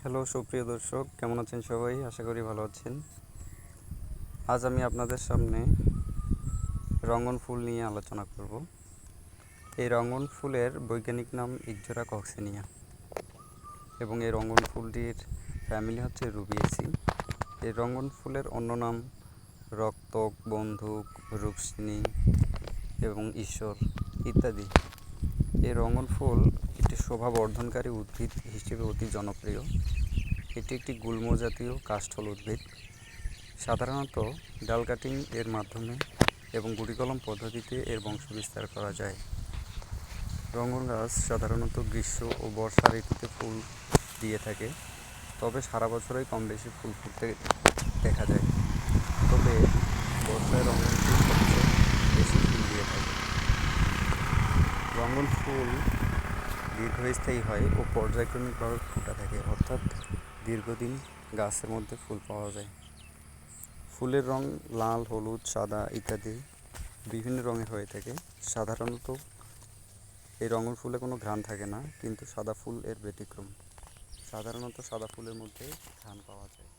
Hello, সুপ্রিয় দর্শক, কেমন আছেন সবাই? আশা করি ভালো আছেন। আজ আমি আপনাদের সামনে রঙ্গন ফুল নিয়ে আলোচনা করব। এই রঙ্গন ফুলের বৈজ্ঞানিক নাম ইকজোরা কক্সিনিয়া এবং এই রঙ্গন ফুলটির ফ্যামিলি হচ্ছে রুবিয়েসি এই রঙ্গন ফুলের অন্য নাম রক্তক বন্দুক রূপসিনী এবং ঈশ্বর ইত্যাদি। এই রঙ্গন ফুল একটি শোভা বর্ধনকারী উদ্ভিদ হিসেবে অতি জনপ্রিয়। এটি একটি গুল্ম জাতীয় কাষ্ঠল উদ্ভিদ। সাধারণত ডাল কাটিং এর মাধ্যমে এবং গুটিকলম পদ্ধতিতে এর বংশবিস্তার করা যায়। রঙ্গন গাছ সাধারণত গ্রীষ্ম ও বর্ষা ঋতুতে ফুল দিয়ে থাকে, তবে সারা বছরই কম বেশি ফুল ফুটতে দেখা যায়। তবে বর্ষায় রঙ্গন ফুল বেশি ফুল দিয়ে থাকে। রঙ্গন ফুল দীর্ঘস্থায়ী হয় ও পর্যায়ক্রমিকভাবে ফোটা থাকে, অর্থাৎ দীর্ঘদিন গাছের মধ্যে ফুল পাওয়া যায়। ফুলের রং লাল, হলুদ, সাদা ইত্যাদি বিভিন্ন রঙের হয়ে থাকে। সাধারণত এই রঙন ফুলে কোনো ঘ্রাণ থাকে না, কিন্তু সাদা ফুল এর ব্যতিক্রম। সাধারণত সাদা ফুলের মধ্যে ঘ্রাণ পাওয়া যায়।